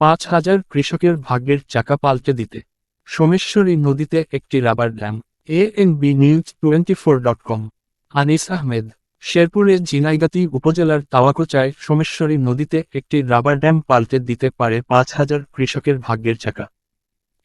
পাঁচ হাজার কৃষকের ভাগ্যের চাকা পাল্টে দিতে। সোমেশ্বরী নদীতে একটি rubber dam A N B news twenty four dot com Anis Ahmed শেরপুরের ঝিনাইগাতি উপজেলার তাওয়াকোচায় সোমেশ্বরী নদীতে একটি রাবার ড্যাম পাল্টে দিতে পারে পাঁচ হাজার কৃষকের ভাগ্যের চাকা।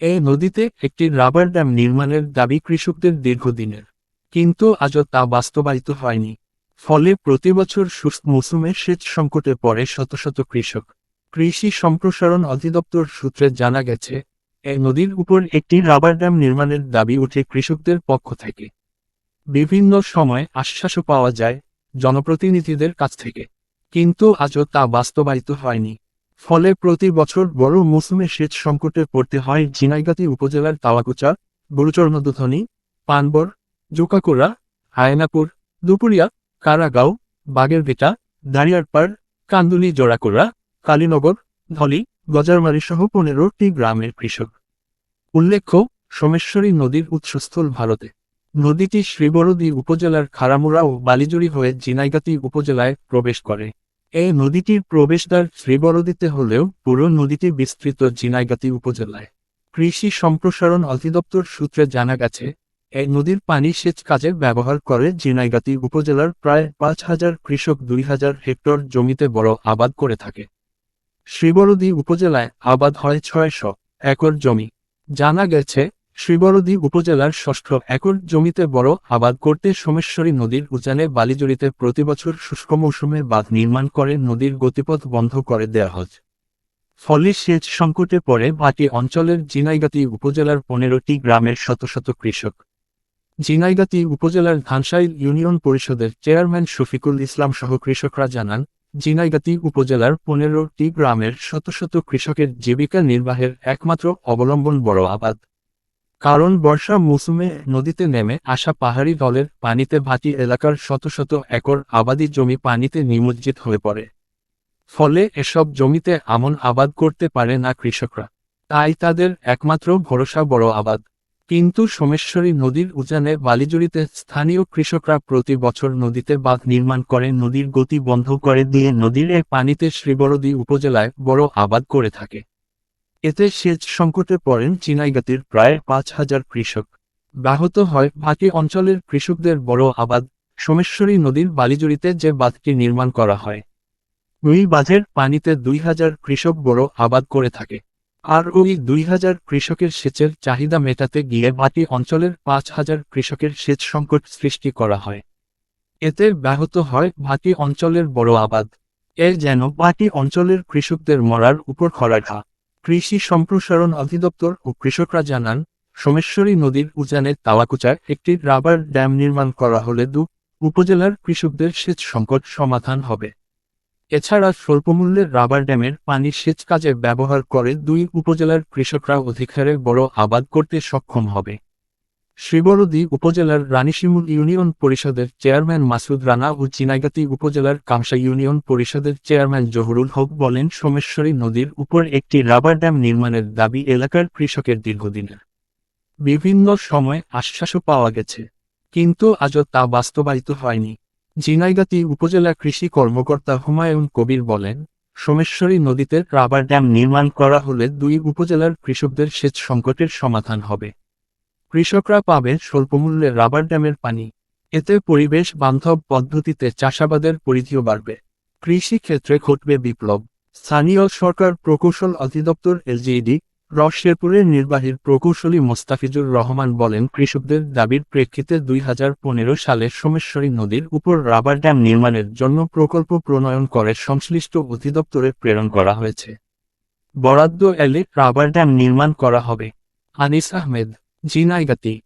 এই নদীতে একটি রাবার ড্যাম নির্মাণের দাবি কৃষকদের দীর্ঘদিনের। কিন্তু আজও তা বাস্তবায়িত হয়নি। ফলে প্রতিবছর সুস্থ মৌসুমে সেচ সংকটে পড়ে শত শত কৃষক। কৃষি সম্প্রসারণ অধিদপ্তর সূত্রে জানা গেছে এই নদীর উপর একটি রাবার ড্যাম নির্মাণের দাবি উঠে কৃষকদের পক্ষ থেকে। বিভিন্ন সময় আশ্বাসও পাওয়া যায় জনপ্রতিনিধিদের কাছ থেকে। কিন্তু আজও তা বাস্তবায়িত হয়নি। ফলে প্রতি বছর বড় মৌসুমে সেচ সংকটে পড়তে হয় ঝিনাইগাতি উপজেলার তাওয়াকুচা গুরুচরণদুধনী পানবর, জোকাকুড়া হায়নাপুর দুপুরিয়া, কারাগাঁও বাগেরভিটা দাঁড়িয়ারপাড় কান্দুলি, জোড়াকুড়া কালীনগর, ধলি গজারমারি সহ পনেরোটি গ্রামের কৃষক। উল্লেখ্য, সোমেশ্বরী নদীর উৎসস্থল ভারতে। নদীটি শ্রীবরদী উপজেলার খারামুড়া ও বালিজুড়ি হয়ে জিনাইগাতি উপজেলায় প্রবেশ করে। এই নদীটির প্রবেশদ্বার শ্রীবরদীতে হলেও পুরো নদীটি বিস্তৃত জিনাইগাতি উপজেলায়। কৃষি সম্প্রসারণ অধিদপ্তর সূত্রে জানা গেছে, এই নদীর পানি সেচ কাজে ব্যবহার করে জিনাইগাতি উপজেলার প্রায় পাঁচ হাজার কৃষক দুই হাজার হেক্টর জমিতে বড় আবাদ করে থাকে। শ্রীবরদী উপজেলায় আবাদ হয় ছয়শো একর জমি। জানা গেছে শ্রীবরদী উপজেলার ষষ্ঠ একর জমিতে বড় আবাদ করতে সোমেশ্বরী নদীর উজানে বালিজড়িতে প্রতিবছর শুষ্ক মৌসুমে বাঁধ নির্মাণ করে নদীর গতিপথ বন্ধ করে দেয়া হয়। ফলে সেচ সংকটে পড়ে বাকি অঞ্চলের জিনাইগাতি উপজেলার পনেরোটি গ্রামের শত শত কৃষক। জিনাইগাতি উপজেলার ধানসাইল ইউনিয়ন পরিষদের চেয়ারম্যান শফিকুল ইসলাম সহ কৃষকরা জানান জিনাইগাতি উপজেলার পনেরোটি গ্রামের শত শত কৃষকের জীবিকা নির্বাহের একমাত্র অবলম্বন বড় আবাদ। কারণ বর্ষা মৌসুমে নদীতে নেমে আসা পাহাড়ি দলের পানিতে ভাটি এলাকার শত শত একর আবাদি জমি পানিতে নিমজ্জিত হয়ে পড়ে। ফলে এসব জমিতে আমন আবাদ করতে পারে না কৃষকরা। তাই তাদের একমাত্র ভরসা বড় আবাদ। কিন্তু সোমেশ্বরী নদীর উজানে বালিজুড়িতে স্থানীয় কৃষকরা প্রতি বছর নদীতে বাঁধ নির্মাণ করে, নদীর গতি বন্ধ করে দিয়ে নদীর পানিতে শ্রীবরদী উপজেলায় বড় আবাদ করে থাকে। এতে সেচ সংকটে পড়েন চিনাইগাতির প্রায় পাঁচ হাজার কৃষক। ব্যাহত হয় বাকি অঞ্চলের কৃষকদের বড় আবাদ। সোমেশ্বরী নদীর বালিজুড়িতে যে বাঁধটি নির্মাণ করা হয়, ওই বাঁধের পানিতে দুই হাজার কৃষক বড় আবাদ করে থাকে। আর ওই দুই হাজার কৃষকের সেচের চাহিদা মেটাতে গিয়ে বাকি অঞ্চলের পাঁচ হাজার কৃষকের সেচ সংকট সৃষ্টি করা হয়। এতে ব্যাহত হয় বাকি অঞ্চলের বড় আবাদ। এর যেন বাকি অঞ্চলের কৃষকদের মরার উপর খরাঘা কৃষি সম্প্রসারণ অধিদপ্তর ও কৃষকরা জানান, সোমেশ্বরী নদীর উজানে তাওয়াকুচায় একটি রাবার ড্যাম নির্মাণ করা হলে দু উপজেলার কৃষকদের সেচ সংকট সমাধান হবে। এছাড়া স্বল্পমূল্যের রাবার ড্যামের পানি সেচ কাজে ব্যবহার করে দুই উপজেলার কৃষকরা অধিকারে বড় আবাদ করতে সক্ষম হবে। শ্রীবরদী উপজেলার রানীশিমুল ইউনিয়ন পরিষদের চেয়ারম্যান মাসুদ রানা ও চিনাইগাতি উপজেলার কামসা ইউনিয়ন পরিষদের চেয়ারম্যান জহুরুল হক বলেন, সোমেশ্বরী নদীর উপর একটি রাবার ড্যাম নির্মাণের দাবি এলাকার কৃষকের দীর্ঘদিনের। বিভিন্ন সময় আশ্বাসও পাওয়া গেছে। কিন্তু আজও তা বাস্তবায়িত হয়নি। জিনাইগাতি উপজেলা কৃষি কর্মকর্তা হুমায়ুন কবির বলেন, সোমেশ্বরী নদীতে রাবার ড্যাম নির্মাণ করা হলে দুই উপজেলার কৃষকদের সেচ সংকটের সমাধান হবে। কৃষকরা পাবে স্বল্পমূল্যে রাবার ড্যামের পানি। এতে পরিবেশ বান্ধব পদ্ধতিতে চাষাবাদের পরিধিও বাড়বে। কৃষি ক্ষেত্রে ঘটবে বিপ্লব। স্থানীয় সরকার প্রকৌশল অধিদপ্তর এলজিইডি রশেরপুরের নির্বাহীর প্রকৌশলী মোস্তাফিজুর রহমান বলেন, কৃষকদের দাবির প্রেক্ষিতে দুই হাজার পনেরো সালে সোমেশ্বরী নদীর উপর রাবার ড্যাম নির্মাণের জন্য প্রকল্প প্রণয়ন করে সংশ্লিষ্ট অধিদপ্তরে প্রেরণ করা হয়েছে। বরাদ্দ এলে রাবার ড্যাম নির্মাণ করা হবে। আনিস আহমেদ, জিনাইগাতি।